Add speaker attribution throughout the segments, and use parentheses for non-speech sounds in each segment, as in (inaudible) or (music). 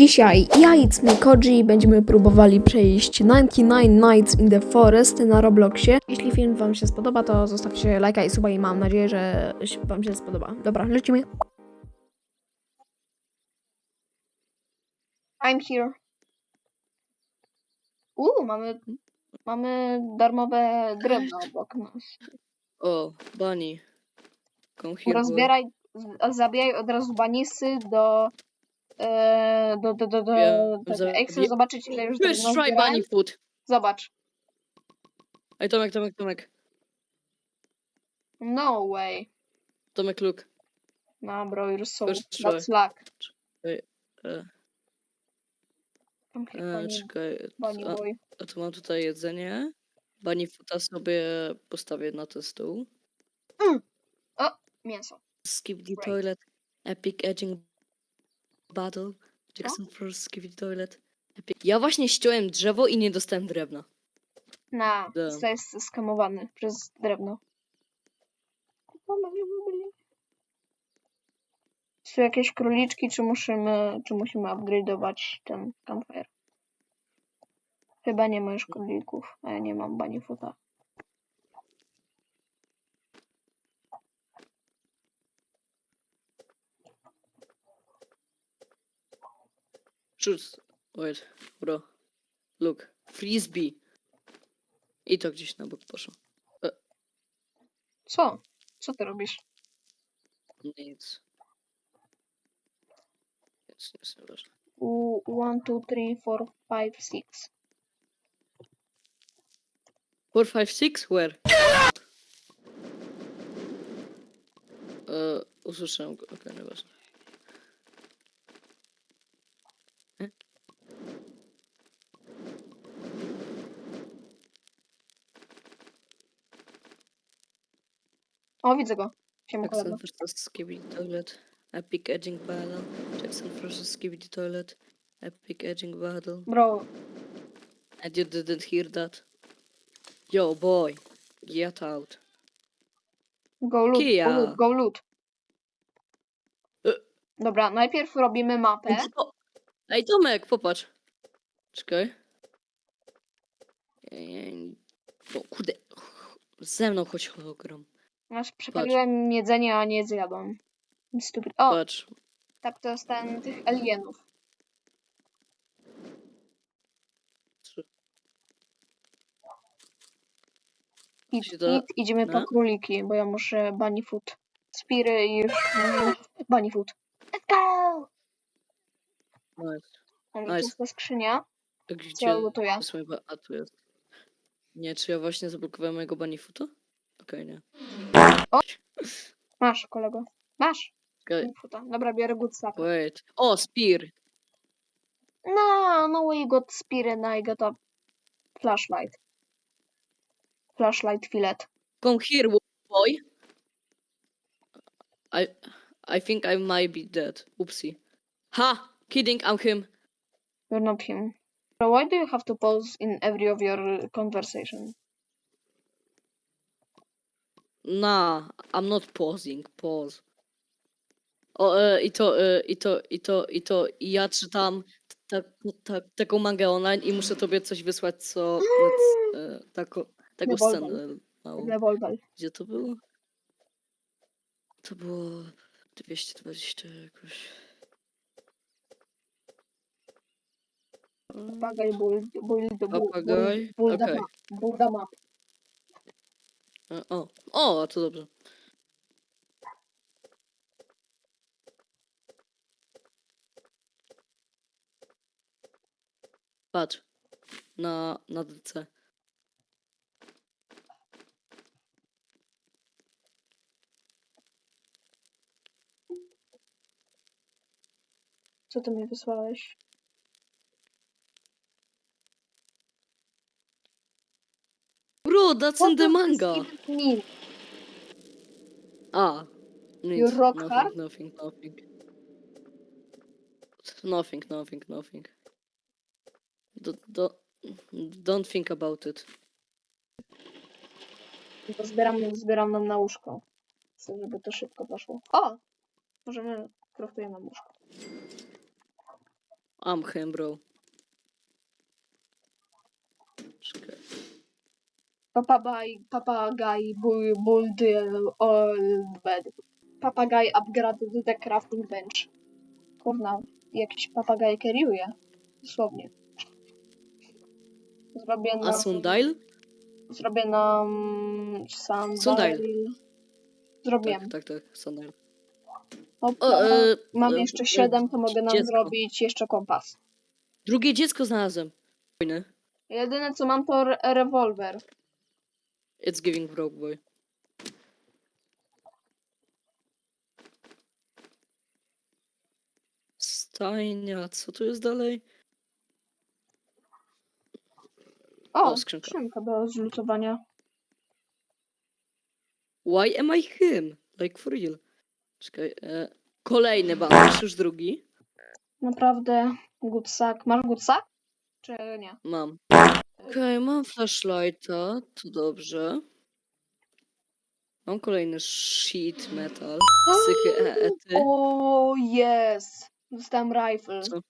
Speaker 1: Dzisiaj ja i Koji będziemy próbowali przejść 99 Nights in the Forest na Robloxie. Jeśli film wam się spodoba, to zostawcie lajka i suba i mam nadzieję, że wam się spodoba. Dobra, lecimy.
Speaker 2: I'm here. Uuu, mamy, mamy darmowe drewno obok nas.
Speaker 3: O, Bunny. Come here.
Speaker 2: Rozbieraj, zabijaj od razu banisy do, e, do, do, do, do,
Speaker 3: za- wie-
Speaker 2: zobaczyć ile już drewna
Speaker 3: try
Speaker 2: zbierałem?
Speaker 3: Bunny food.
Speaker 2: Zobacz.
Speaker 3: Ej, Tomek, Tomek, Tomek.
Speaker 2: No way.
Speaker 3: Tomek, look.
Speaker 2: No bro, you're so,
Speaker 3: try.
Speaker 2: that's luck.
Speaker 3: E,
Speaker 2: here,
Speaker 3: e, czekaj.
Speaker 2: bunny
Speaker 3: A,
Speaker 2: boy.
Speaker 3: a tu mam tutaj jedzenie. Bunny foota sobie postawię na ten stół.
Speaker 2: Mięso.
Speaker 3: Skip the toilet. Epic edging battle. Jackson skip the toilet. Epic. Ja właśnie ściąłem drzewo i nie dostałem drewna.
Speaker 2: Na,
Speaker 3: Da.
Speaker 2: zostajesz skamowany przez drewno. Są jakieś króliczki, czy musimy, czy musimy upgrade'ować ten campfire? Chyba nie ma już królików, a ja nie mam bani futa.
Speaker 3: Shoot. Wait, bro. Look. Frisbee. I to gdzieś na bok poszło.
Speaker 2: Co? Co ty robisz?
Speaker 3: Nic. Nic, nic nieważne.
Speaker 2: U 1, 2, 3, 4, 5, 6.
Speaker 3: 4, 5, 6? Where? E, usłyszałem go, okej, nieważne.
Speaker 2: O, widzę go. Siema
Speaker 3: Jackson vs. Skibidi Toilet. Epic Edging Battle. Jackson vs. Skibidi Toilet. Epic Edging Battle.
Speaker 2: Bro,
Speaker 3: And you didn't hear that? Yo, boy. Get out.
Speaker 2: go loot, go loot, go loot.
Speaker 3: E.
Speaker 2: Dobra, najpierw robimy mapę.
Speaker 3: Ej, Tomek, popatrz. Czekaj. Ej, O, kurde. Ze mną chodź hologram.
Speaker 2: Masz, przepaliłem jedzenie, a nie zjadłem. Stupid. O,
Speaker 3: Patrz.
Speaker 2: tak to ten tych alienów.
Speaker 3: Trzy.
Speaker 2: Idź,
Speaker 3: Się da-
Speaker 2: idź, idziemy po
Speaker 3: no.
Speaker 2: króliki, bo ja muszę bunny food. Spiry i już bunny food. Let's go!
Speaker 3: Nice.
Speaker 2: Dobra,
Speaker 3: Nice.
Speaker 2: to jest ta skrzynia.
Speaker 3: A
Speaker 2: Co ja
Speaker 3: Gdzie
Speaker 2: lutuję?
Speaker 3: ba- A tu jest. Nie, czy ja właśnie zablokowałem mojego banifuta? Okej, nie.
Speaker 2: Masz, kolego. Masz. Foota. Dobra, biorę good stuff.
Speaker 3: wait. O, spear!
Speaker 2: No, no you got spear and I got a flashlight. Flashlight fillet.
Speaker 3: Come here, boy! I... I think I might be dead. Oopsie. Ha! Kidding, I'm him.
Speaker 2: You're not him. So why do you have to pause in every of your conversation?
Speaker 3: Nah, I'm not pausing. Pause. O, e, i to, e, i to, i to, i to, i ja czytam ta, ta, taką mangę online i muszę tobie coś wysłać, co, e, tako, taką
Speaker 2: Revolver.
Speaker 3: scenę małą. Gdzie to było? To było 220 jakoś.
Speaker 2: Papagaj build, build, build,
Speaker 3: Papagaj?
Speaker 2: build, build,
Speaker 3: Okej.
Speaker 2: a map.
Speaker 3: E, O, o, to dobrze. Patrz. Na, na DC.
Speaker 2: Co ty mi wysłałeś?
Speaker 3: Bro, that's in the manga!
Speaker 2: mean?
Speaker 3: Ah.
Speaker 2: You
Speaker 3: nic,
Speaker 2: rock
Speaker 3: nothing,
Speaker 2: hard?
Speaker 3: Nothing, nothing. Nothing, nothing, nothing. Do, do, don't think about it.
Speaker 2: Bo zbieram, zbieram nam na łóżko. Chcę, żeby to szybko poszło. O! Możemy kraftujemy łóżko.
Speaker 3: I'm him, bro. Czekaj.
Speaker 2: Papagaj, papagaj, build bed. Papagaj upgraded the crafting bench. Kurna, jakiś papagaj keriuje. Dosłownie. Zrobię
Speaker 3: A
Speaker 2: nam,
Speaker 3: Sundial?
Speaker 2: zrobię nam sundial.
Speaker 3: Sundial.
Speaker 2: Zrobiłem.
Speaker 3: Tak, tak, tak, Sundial.
Speaker 2: Opa,
Speaker 3: O, e,
Speaker 2: mam
Speaker 3: e,
Speaker 2: jeszcze
Speaker 3: e,
Speaker 2: 7, to mogę nam
Speaker 3: dziecko.
Speaker 2: zrobić jeszcze kompas.
Speaker 3: Drugie dziecko znalazłem. Fajne.
Speaker 2: Jedyne co mam to re rewolwer.
Speaker 3: It's giving broke boy. Stajnia, co tu jest dalej?
Speaker 2: O,
Speaker 3: O, skrzynka.
Speaker 2: skrzynka do zlutowania.
Speaker 3: Why am I him? Like for real. Czekaj, e, kolejny bandaż, już drugi.
Speaker 2: Naprawdę, good sack. Masz good sack? Czy nie?
Speaker 3: Mam. Okej, mam flashlighta, to dobrze. Mam kolejny sheet metal. Sychy e, ety.
Speaker 2: O, jest! Dostałem rifle.
Speaker 3: Co?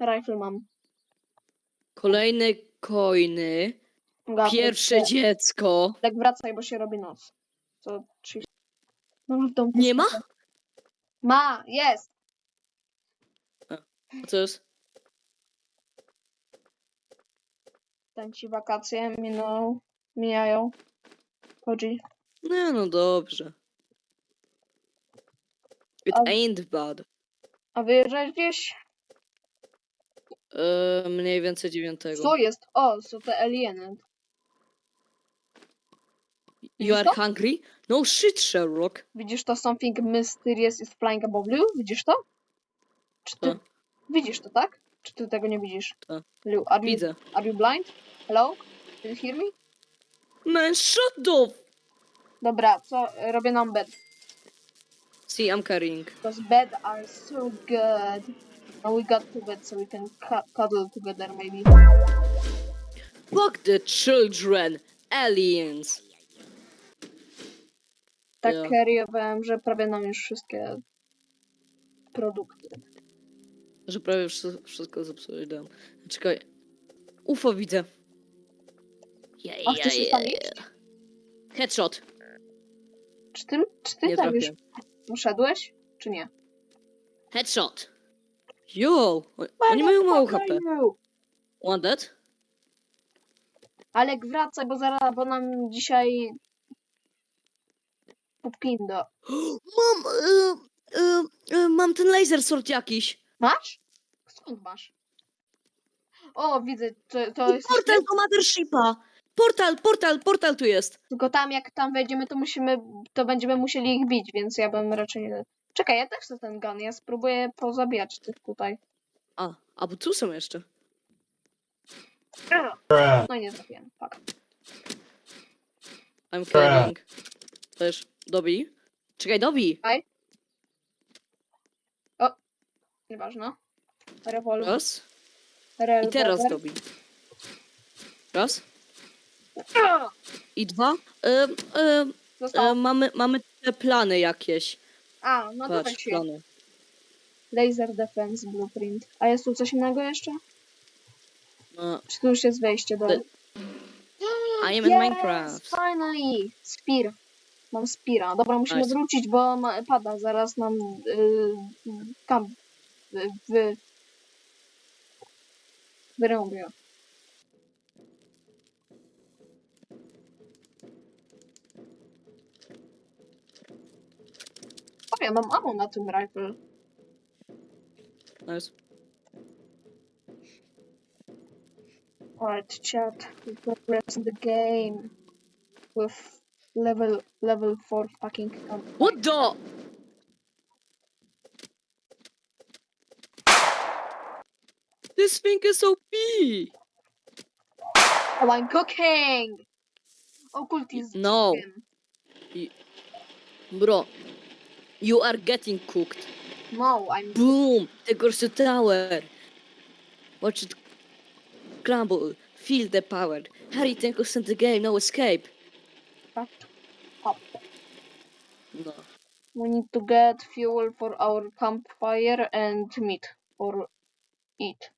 Speaker 2: Rifle mam.
Speaker 3: Kolejne coiny. Pierwsze dziecko.
Speaker 2: Tak wracaj, bo się robi noc. Co? 30. Mam w domu.
Speaker 3: Nie ma?
Speaker 2: Ma, jest!
Speaker 3: A co jest?
Speaker 2: Ten ci wakacje minął, mijają. Chodzi.
Speaker 3: Nie no dobrze. It
Speaker 2: A-
Speaker 3: ain't bad.
Speaker 2: A wyjeżdżasz gdzieś?
Speaker 3: E, mniej więcej dziewiątego.
Speaker 2: Co jest? O, są te alieny.
Speaker 3: You are
Speaker 2: Co?
Speaker 3: hungry? No shit, Sherlock.
Speaker 2: Widzisz to? Something mysterious is flying above you? Widzisz to? Czy ty...
Speaker 3: Co?
Speaker 2: Widzisz to, tak? Czy ty tego nie widzisz?
Speaker 3: Co?
Speaker 2: Liu, are you,
Speaker 3: Widzę.
Speaker 2: are you blind? Hello? Can you hear me?
Speaker 3: Man, shut the...
Speaker 2: Dobra, co? Robię nam bed.
Speaker 3: See, I'm carrying.
Speaker 2: Because bed are so good. And we got two beds so we can cu- cuddle together maybe.
Speaker 3: Fuck the children. Aliens.
Speaker 2: Tak
Speaker 3: Ja.
Speaker 2: carryowałem, że prawie nam już wszystkie produkty.
Speaker 3: Że prawie wszystko, wszystko zepsułeś dam. Czekaj. UFO widzę. Yeah,
Speaker 2: A chcesz się?
Speaker 3: Headshot.
Speaker 2: Czy ty, czy ty
Speaker 3: Nie
Speaker 2: tam już
Speaker 3: trafię.
Speaker 2: poszedłeś? Czy nie?
Speaker 3: Headshot. Yo, o- oni mają mało HP. One dead?
Speaker 2: Alek wracaj, bo zaraz, bo nam dzisiaj popkindo. (gasps)
Speaker 3: Mam, y, y, y, mam ten laser sword jakiś.
Speaker 2: Masz? Skąd masz? O, widzę, to, to jest...
Speaker 3: Portal do Mothershipa. Portal, portal, portal tu jest.
Speaker 2: Tylko tam, jak tam wejdziemy, to musimy, to będziemy musieli ich bić, więc ja bym raczej... Czekaj, ja też chcę ten gun, ja spróbuję pozabijać tych tutaj.
Speaker 3: A, a bo tu są jeszcze.
Speaker 2: No nie trafiłem, fuck.
Speaker 3: I'm carrying. Też, Dobi. Czekaj, Dobi.
Speaker 2: Nieważne. Rewolwer.
Speaker 3: Raz.
Speaker 2: rewolwer.
Speaker 3: I teraz Dobi. Raz.
Speaker 2: A!
Speaker 3: I dwa. E, e, e, mamy, mamy te plany jakieś.
Speaker 2: A, no to
Speaker 3: Patrz,
Speaker 2: się.
Speaker 3: plany.
Speaker 2: Laser Defense Blueprint. A jest tu coś innego jeszcze?
Speaker 3: No,
Speaker 2: Czy tu już jest wejście do...
Speaker 3: I am in Minecraft.
Speaker 2: finally! Spear. Mam Speara. Dobra, musimy
Speaker 3: Nice.
Speaker 2: wrócić, bo ma, pada. Zaraz nam yy, kamp y, wy... wyrąbią. O, ja mam ammo na tym rifle.
Speaker 3: Nice.
Speaker 2: Alright, chat. We progress in the game with level level four fucking. Um,
Speaker 3: What the? This thing oh, is OP!
Speaker 2: oh, I'm cooking. Occultism.
Speaker 3: No. Bro, you are getting cooked.
Speaker 2: No, I'm.
Speaker 3: Boom! The Gorsu Tower! Watch it crumble. Feel the power. Harry, 10% the game, no escape.
Speaker 2: fucked up.
Speaker 3: No.
Speaker 2: We need to get fuel for our campfire and meat for Eat.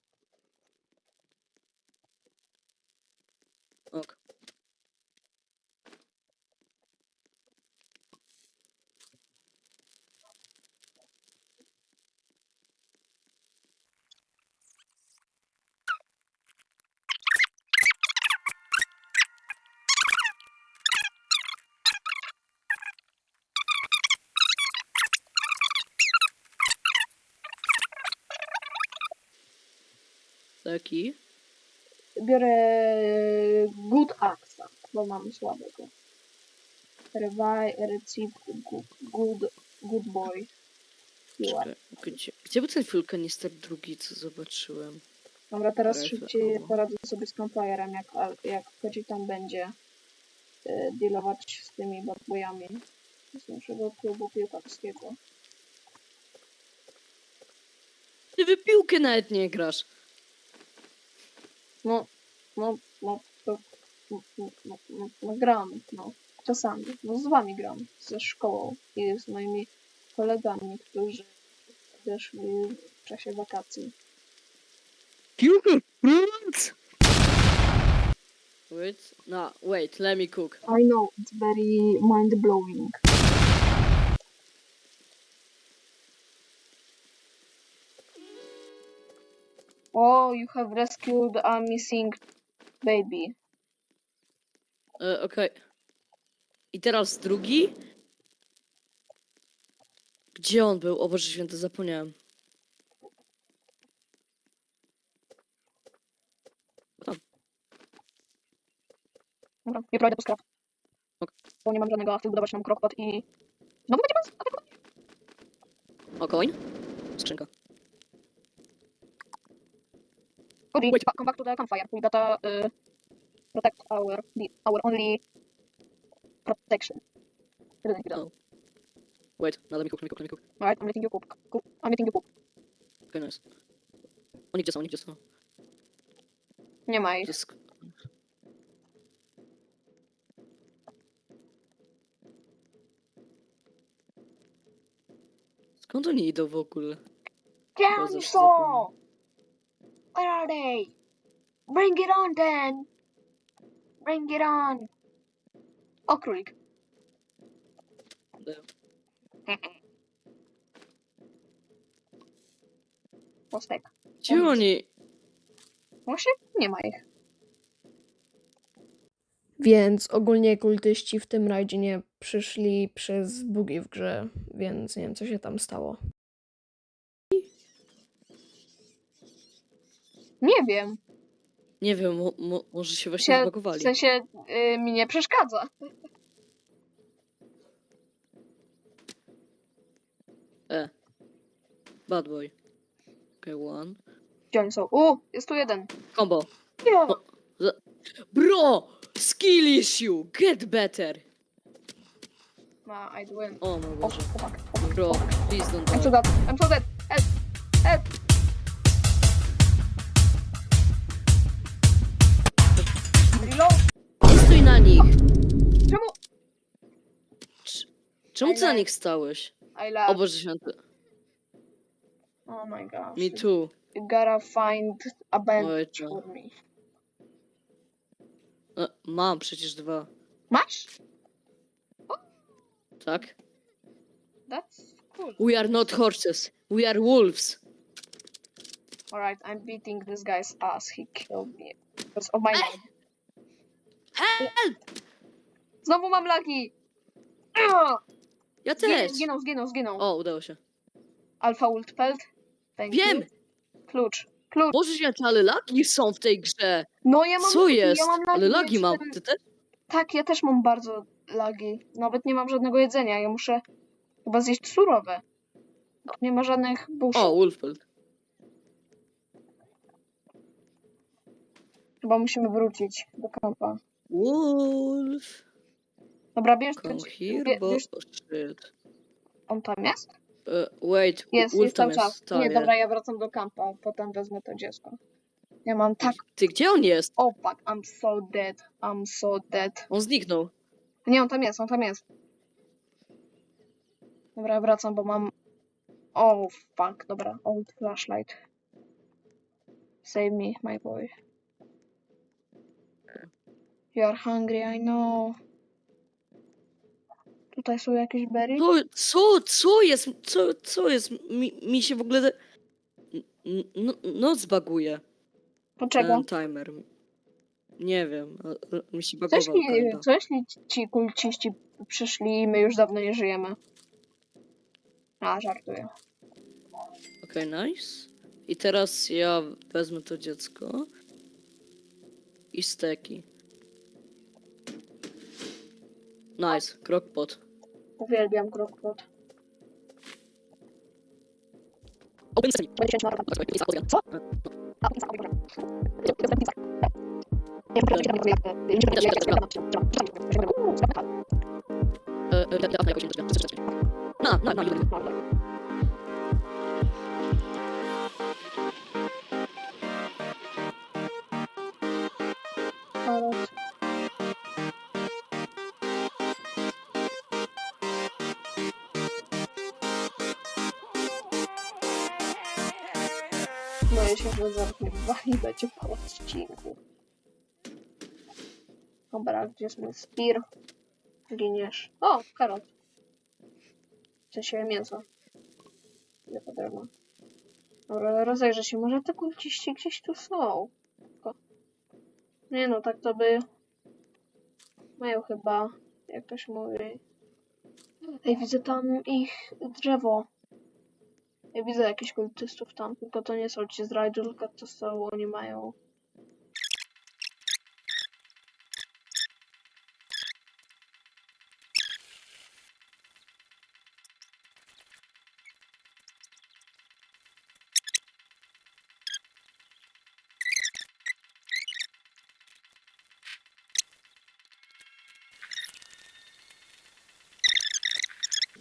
Speaker 3: Taki.
Speaker 2: Biorę Good Axa, bo mam słabego. Revive, Receive, Good, good, good Boy.
Speaker 3: Czekaj, Gdzie, gdzie był ten wulkanister drugi, co zobaczyłem?
Speaker 2: Dobra, teraz
Speaker 3: Rifle
Speaker 2: szybciej
Speaker 3: ammo.
Speaker 2: poradzę sobie z Campfire'em, jak, jak Koci tam będzie y, dealować z tymi badbojami z naszego klubu piłkarskiego.
Speaker 3: Ty w piłkę nawet nie grasz.
Speaker 2: No, no, no, to, no, no, no, no, no gram, no, czasami, no z wami gram, ze szkołą i z moimi kolegami, którzy odeszli w czasie wakacji.
Speaker 3: Piłkę? Wait, no, wait, let me cook.
Speaker 2: I know, it's very mind-blowing. Oh, you have rescued a missing baby.
Speaker 3: E, Okej. I teraz drugi? Gdzie on był? O Boże Święty, zapomniałem.
Speaker 2: Dobra, jutro idę po skrap.
Speaker 3: Ok.
Speaker 2: Bo nie mam żadnego, a chcę budować nam krokpot i... Znowu będzie pan atakować?
Speaker 3: O, koń? Skrzynka.
Speaker 2: Cody,
Speaker 3: Wait.
Speaker 2: come back to the campfire. We gotta uh, protect our our only protection. Didn't
Speaker 3: Oh. Wait, no, let me cook, let me cook, let me cook.
Speaker 2: Alright, I'm letting you cook. cook. I'm letting you cook.
Speaker 3: Okay, nice. Oni gdzie są, oni gdzie są?
Speaker 2: Nie ma ich.
Speaker 3: jest... Skąd oni idą w ogóle?
Speaker 2: Gdzie oni są? Where are they? Bring it on then! Bring it on! O, królik. (laughs) Postek.
Speaker 3: Gdzie oni?
Speaker 2: Właśnie nie ma ich.
Speaker 1: Więc ogólnie kultyści w tym rajdzie nie przyszli przez bugi w grze, więc nie wiem co się tam stało.
Speaker 2: Nie wiem.
Speaker 3: Nie wiem, mo, mo, może się właśnie
Speaker 2: Się, w
Speaker 3: zbagowali.
Speaker 2: sensie y, mi nie przeszkadza.
Speaker 3: E. Bad boy. Okay, one.
Speaker 2: Gdzie oni są? U, jest tu jeden.
Speaker 3: Combo.
Speaker 2: Nie.
Speaker 3: Bro! Skill issue! Get better!
Speaker 2: Ma, I win.
Speaker 3: O mój
Speaker 2: O,
Speaker 3: Boże.
Speaker 2: chłopak.
Speaker 3: Bro, please don't
Speaker 2: I'm so
Speaker 3: die.
Speaker 2: dead. I'm so dead. Help! Help! Czemu
Speaker 3: ty na nich stałeś?
Speaker 2: I love.
Speaker 3: O Boże Święty.
Speaker 2: Oh my gosh.
Speaker 3: Me too.
Speaker 2: You gotta find a bench for me.
Speaker 3: E, mam przecież dwa.
Speaker 2: Masz?
Speaker 3: Tak?
Speaker 2: That's cool.
Speaker 3: We are not horses. We are wolves.
Speaker 2: Alright, I'm beating this guy's ass. He killed me. Because of my lag.
Speaker 3: Help!
Speaker 2: Znowu mam lagi! Ugh!
Speaker 3: Ja też.
Speaker 2: zginął, zginął, zginął.
Speaker 3: O, udało się.
Speaker 2: Alfa Ultpelt. Thank
Speaker 3: Wiem!
Speaker 2: You. Klucz. Klucz.
Speaker 3: Boże Święty, ale lagi są w tej grze.
Speaker 2: No ja mam
Speaker 3: Co jest?
Speaker 2: Ja mam lagi,
Speaker 3: Ale lagi mam. Ty też?
Speaker 2: Tak, ja też mam bardzo lagi. Nawet nie mam żadnego jedzenia. Ja muszę chyba zjeść surowe. Nie ma żadnych buszów.
Speaker 3: O, Wolfpelt.
Speaker 2: Chyba musimy wrócić do kampa.
Speaker 3: Wolf.
Speaker 2: Dobra, bierz,
Speaker 3: Come here, bo...
Speaker 2: bierz.
Speaker 3: Shit.
Speaker 2: On tam jest?
Speaker 3: E, wait,
Speaker 2: Jest, jest
Speaker 3: tam
Speaker 2: cały
Speaker 3: jest.
Speaker 2: czas. Nie, dobra, ja wracam do kampa. Potem wezmę to dziecko. Ja mam tak...
Speaker 3: Ty, gdzie on jest?
Speaker 2: O, fuck, I'm so dead. I'm so dead.
Speaker 3: On zniknął.
Speaker 2: Nie, on tam jest, on tam jest. Dobra, wracam, bo mam... O, fuck, dobra. Old flashlight. Save me, my boy. You are hungry, I know. Tutaj są jakieś berry?
Speaker 3: Co, co, co jest, co, co jest? Mi, mi się w ogóle te- n- n- noc baguje.
Speaker 2: Poczekaj.
Speaker 3: Ten timer. Nie wiem, a- a- mi się bagował.
Speaker 2: jeśli,
Speaker 3: kinda.
Speaker 2: co jeśli ci kulciści przyszli i my już dawno nie żyjemy? A, żartuję.
Speaker 3: Okej, nice. I teraz ja wezmę to dziecko. I steki. Nice, krokpot.
Speaker 2: Uwielbiam Crockpot.
Speaker 3: Co? Na, na, na, na,
Speaker 2: na. Się, mnie wali będzie po odcinku. Dobra, gdzie jest mój spir? Giniesz. O, karot. W sensie mięso. Nie potrzebne. Dobra, rozejrzę się. Może te kulciści gdzieś tu są. Tylko... Nie no, tak to by... Mają chyba, jak to się mówi... Ej, widzę tam ich drzewo. Ja widzę jakichś kultystów tam, tylko to nie są ci z rajdu, tylko to są, oni mają...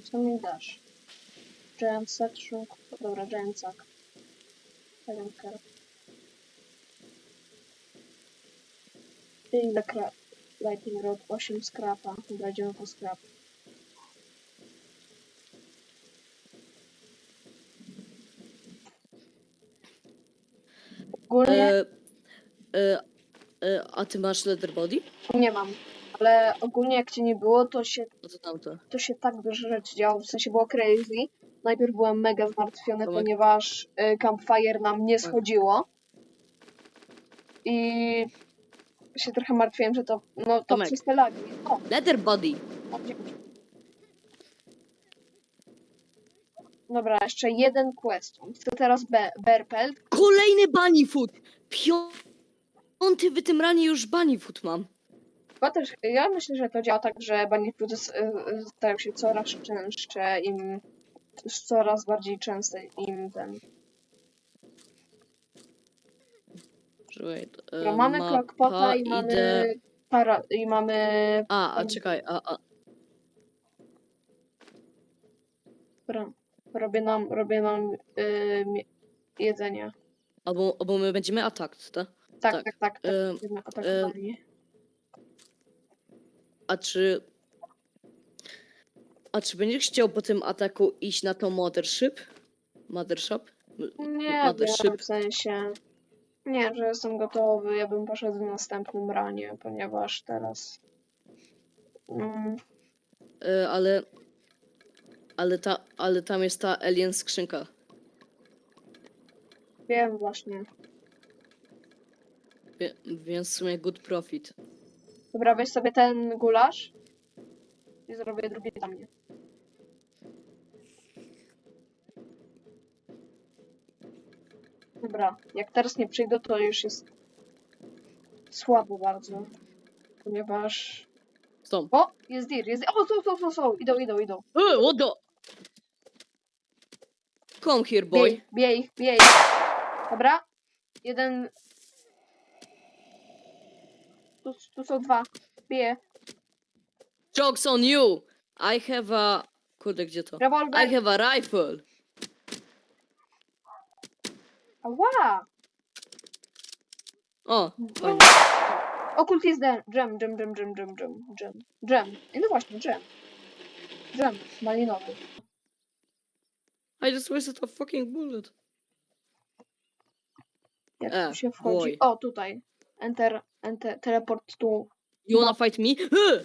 Speaker 2: Co mi dasz? Giant szunk. Dobra, giant sack. Giant carrot. Ile krap? Lightning Rod, 8 skrapa. Dobra, po skrap. Ogólnie
Speaker 3: E, e, e, a ty masz leather body?
Speaker 2: nie mam, ale ogólnie jak cię nie było, to się
Speaker 3: No to tamto.
Speaker 2: to się tak dużo rzeczy działo, w sensie było crazy. Najpierw byłem mega zmartwiony,
Speaker 3: Tomek.
Speaker 2: ponieważ y, Campfire nam nie
Speaker 3: Tak.
Speaker 2: schodziło. I się trochę martwiłem, że to, no to
Speaker 3: Tomek.
Speaker 2: przez te lagi. O,
Speaker 3: Leather body.
Speaker 2: o, dzięki. Dobra, jeszcze jeden quest. Chcę teraz be Berpelt.
Speaker 3: Kolejny bunny food. Piąty w tym ranie już bunny food mam.
Speaker 2: Chyba też, ja myślę, że to działa tak, że Bandicoot y, y, stają się coraz częstsze, im coraz bardziej częste im ten
Speaker 3: Wait,
Speaker 2: No, mamy
Speaker 3: mapa,
Speaker 2: Clockpota i
Speaker 3: idę-
Speaker 2: mamy para, i mamy
Speaker 3: A, a czekaj, a, a,
Speaker 2: Dobra, robię nam, robię nam y, mie- jedzenie.
Speaker 3: albo, albo my będziemy attacked, tak?
Speaker 2: Tak,
Speaker 3: Tak,
Speaker 2: tak, tak, tak.
Speaker 3: em,
Speaker 2: będziemy atakowani.
Speaker 3: A czy... A czy będziesz chciał po tym ataku iść na tą mothership? Mothership?
Speaker 2: Nie wiem, w sensie. Nie, że jestem gotowy. Ja bym poszedł w następnym ranie, ponieważ teraz. Mm,
Speaker 3: E, ale... Ale, ta, ale tam jest ta alien skrzynka.
Speaker 2: wiem właśnie.
Speaker 3: Wie, więc w sumie good profit.
Speaker 2: Dobra, weź sobie ten gulasz i zrobię drugi dla mnie. Dobra, jak teraz nie przyjdę, to już jest słabo bardzo. Ponieważ...
Speaker 3: Stop.
Speaker 2: O, jest dir, jest... O, są, są, są, są, idą, idą, idą.
Speaker 3: E, what the... Come here, boy.
Speaker 2: Biej, biej, biej. Dobra, jeden... Tu, tu są dwa. Biję.
Speaker 3: Joke's on you! I have a... Kurde, gdzie to? I
Speaker 2: Rewolwer.
Speaker 3: have a rifle.
Speaker 2: Ała!
Speaker 3: O, no. fajnie.
Speaker 2: Okult jest dżem, dżem, dżem, dżem, dżem, dżem, dżem, dżem. I no właśnie, dżem. Dżem malinowy.
Speaker 3: I just wasted a fucking bullet.
Speaker 2: Jak
Speaker 3: e,
Speaker 2: tu się wchodzi?
Speaker 3: boy.
Speaker 2: O, tutaj. Enter, enter, teleport tu.
Speaker 3: You wanna fight me? Huh!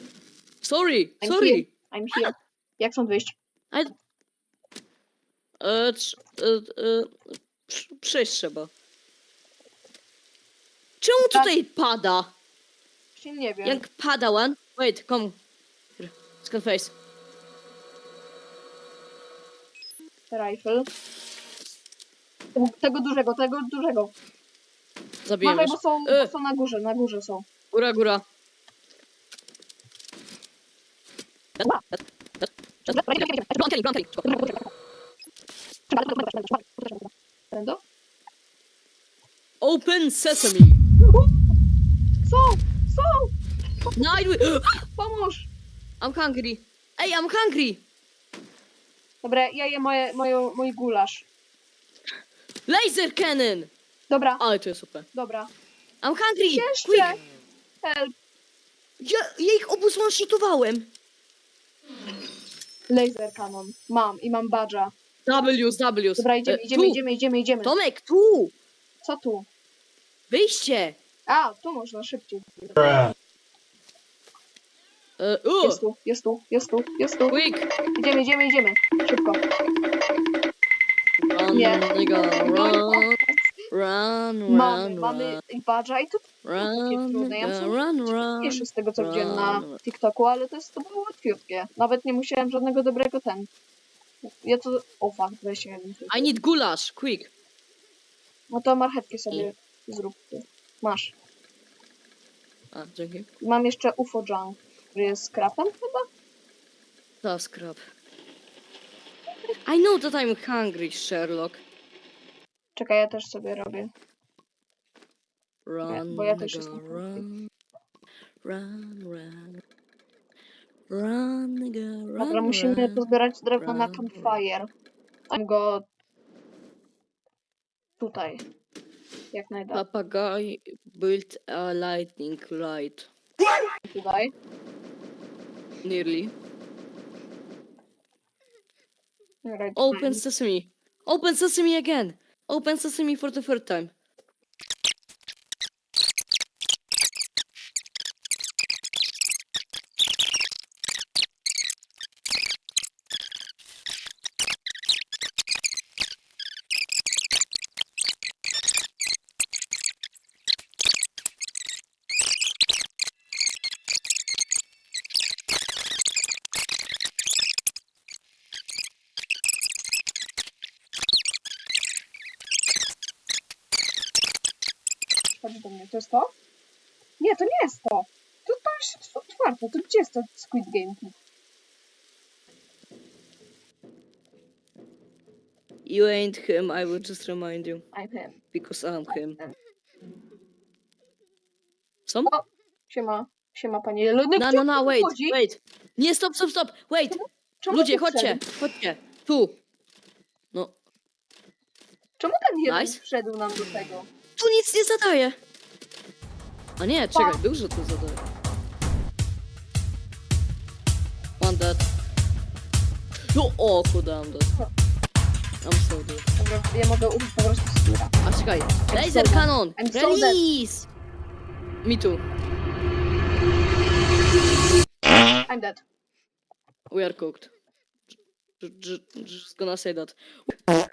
Speaker 3: Sorry,
Speaker 2: I'm
Speaker 3: sorry.
Speaker 2: I'm here. Jak są wyjść?
Speaker 3: E, trz, e, e, Przejść trzeba. Czemu
Speaker 2: Tak.
Speaker 3: tutaj pada?
Speaker 2: Właśnie nie wiem.
Speaker 3: Jak pada one? Wait, come. Here, Scan face.
Speaker 2: Rifle. Tego- Tego dużego, tego dużego.
Speaker 3: Zabijemy
Speaker 2: Uważaj,
Speaker 3: się.
Speaker 2: bo są,
Speaker 3: E.
Speaker 2: bo są na górze, na górze są.
Speaker 3: Góra, góra.
Speaker 2: Będą?
Speaker 3: Open sesame.
Speaker 2: Są! Są!
Speaker 3: Night wi- (gasps)
Speaker 2: Pomóż!
Speaker 3: I'm hungry. Ej, I'm hungry.
Speaker 2: Dobra, ja jem moje, moje, mój gulasz.
Speaker 3: Laser cannon.
Speaker 2: Dobra,
Speaker 3: Ale to jest super.
Speaker 2: dobra.
Speaker 3: I'm hungry.
Speaker 2: Jeszcze!
Speaker 3: Quick.
Speaker 2: Help!
Speaker 3: Ja, ja ich obu zwanshootowałem.
Speaker 2: Laser cannon. Mam i mam badża.
Speaker 3: W's, W's.
Speaker 2: Dobra, idziemy,
Speaker 3: E,
Speaker 2: idziemy,
Speaker 3: tu.
Speaker 2: idziemy, idziemy, idziemy.
Speaker 3: Tomek, tu.
Speaker 2: Co tu?
Speaker 3: Wyjście.
Speaker 2: A, tu można szybciej.
Speaker 3: E, u.
Speaker 2: Jest tu, jest tu, jest tu, jest tu.
Speaker 3: Quick.
Speaker 2: Idziemy, idziemy, idziemy. Szybko.
Speaker 3: Run,
Speaker 2: Nie.
Speaker 3: nigga, run. Run,
Speaker 2: Mamy,
Speaker 3: run,
Speaker 2: mamy
Speaker 3: run.
Speaker 2: i badża i to
Speaker 3: Run,
Speaker 2: trudne. Ja
Speaker 3: nigga, run, run.
Speaker 2: jeszcze z tego co widziałem na. TikToku, ale to jest to było łatwiutkie. Nawet nie musiałem żadnego dobrego ten. Ja to. O fuck, 21.
Speaker 3: I need gulasz, quick.
Speaker 2: No to marchewki sobie zrób. ty. Masz.
Speaker 3: A, dzięki.
Speaker 2: Mam jeszcze UFO Junk, który jest scrapem chyba?
Speaker 3: To scrap. I know that I'm hungry, Sherlock.
Speaker 2: Czekaj, ja też sobie robię.
Speaker 3: Run,
Speaker 2: bo ja też jestem
Speaker 3: run. Run, run. Run, nigga, run,
Speaker 2: Dobra, musimy
Speaker 3: run.
Speaker 2: pozbierać drewno na campfire. Mam go tutaj. Jak najdalej.
Speaker 3: Papagay built a lightning light.
Speaker 2: Tutaj.
Speaker 3: Nearly.
Speaker 2: Right
Speaker 3: Open sesame. Open sesame again. Open sesame for the third time.
Speaker 2: To jest to? Nie, to nie jest to. To, to jest otwarte. To gdzie jest to Squid Game?
Speaker 3: You ain't him, I will just remind you.
Speaker 2: I'm him.
Speaker 3: Because I'm him.
Speaker 2: Em.
Speaker 3: Some?
Speaker 2: Siema. Siema, panie. Ludny,
Speaker 3: No,
Speaker 2: gdzie
Speaker 3: no, no,
Speaker 2: on
Speaker 3: wait,
Speaker 2: wchodzi?
Speaker 3: wait. Nie, stop, stop, stop, wait.
Speaker 2: Czemu
Speaker 3: Ludzie,
Speaker 2: tu
Speaker 3: chodźcie,
Speaker 2: wszedł?
Speaker 3: chodźcie. Tu. No,
Speaker 2: Czemu ten jeden
Speaker 3: Nice.
Speaker 2: wszedł nam do tego?
Speaker 3: tu nic nie zadaje. A nie, czekaj, dużo tu zadaje. One dead. No, o, kurde, I'm dead. I'm so dead.
Speaker 2: Dobra, ja mogę użyć po prostu skóra.
Speaker 3: A czekaj, laser
Speaker 2: so
Speaker 3: cannon,
Speaker 2: I'm so dead.
Speaker 3: release! Me too,
Speaker 2: I'm dead.
Speaker 3: we are cooked. J- j- Just gonna say that.
Speaker 2: E,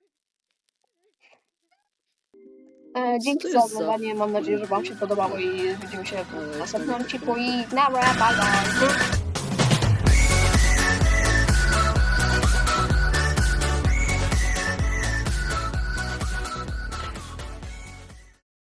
Speaker 3: Co
Speaker 2: dzięki
Speaker 3: to
Speaker 2: za oglądanie. Mam nadzieję, że wam się podobało i widzimy się w następnym odcinku i na bye bye.